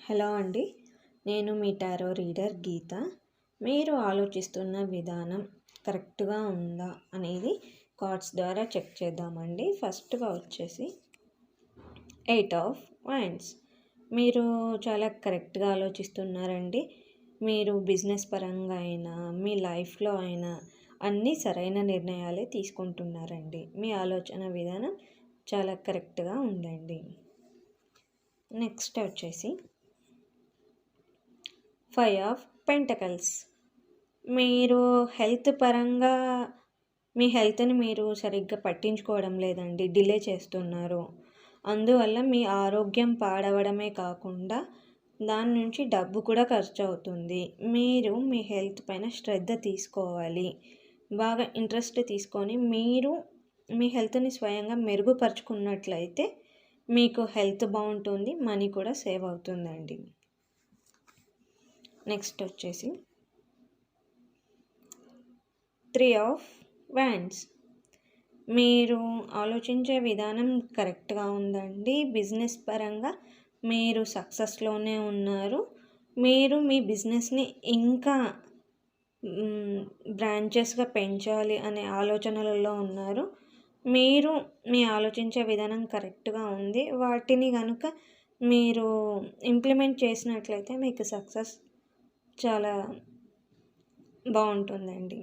Hello అండి నేను మీ tarot reader గీత. మీరు ఆలోచిస్తున్న విధానం కరెక్ట్గా ఉందా అనేది కార్డ్స్ ద్వారా చెక్ చేద్దామండి. ఫస్ట్గా వచ్చేసి ఎయిట్ ఆఫ్ వైన్స్. మీరు చాలా కరెక్ట్గా ఆలోచిస్తున్నారండి. మీరు బిజినెస్ పరంగా అయినా మీ లైఫ్లో అయినా అన్నీ సరైన నిర్ణయాలే తీసుకుంటున్నారండి. మీ ఆలోచన విధానం చాలా కరెక్ట్గా ఉందండి. నెక్స్ట్ వచ్చేసి ఫైవ్ ఆఫ్ పెంటకల్స్. మీరు హెల్త్ పరంగా మీ హెల్త్ని మీరు సరిగ్గా పట్టించుకోవడం లేదండి డిలే చేస్తున్నారు. అందువల్ల మీ ఆరోగ్యం పాడవడమే కాకుండా దాని నుంచి డబ్బు కూడా ఖర్చు అవుతుంది మీరు మీ హెల్త్ పైన శ్రద్ధ తీసుకోవాలి. బాగా ఇంట్రెస్ట్ తీసుకొని మీరు మీ హెల్త్ని స్వయంగా మెరుగుపరుచుకున్నట్లయితే మీకు హెల్త్ బాగుంటుంది మనీ కూడా సేవ్ అవుతుందండి. నెక్స్ట్ వచ్చేసి త్రీ ఆఫ్ వ్యాండ్స్ మీరు ఆలోచించే విధానం కరెక్ట్గా ఉందండి. బిజినెస్ పరంగా మీరు సక్సెస్లోనే ఉన్నారు. మీరు మీ బిజినెస్ని ఇంకా బ్రాంచెస్గా పెంచాలి అనే ఆలోచనలలో ఉన్నారు. మీరు మీ ఆలోచించే విధానం కరెక్ట్గా ఉంది. వాటిని కనుక మీరు ఇంప్లిమెంట్ చేసినట్లయితే మీకు సక్సెస్ చాలా బాగుంటుందండి.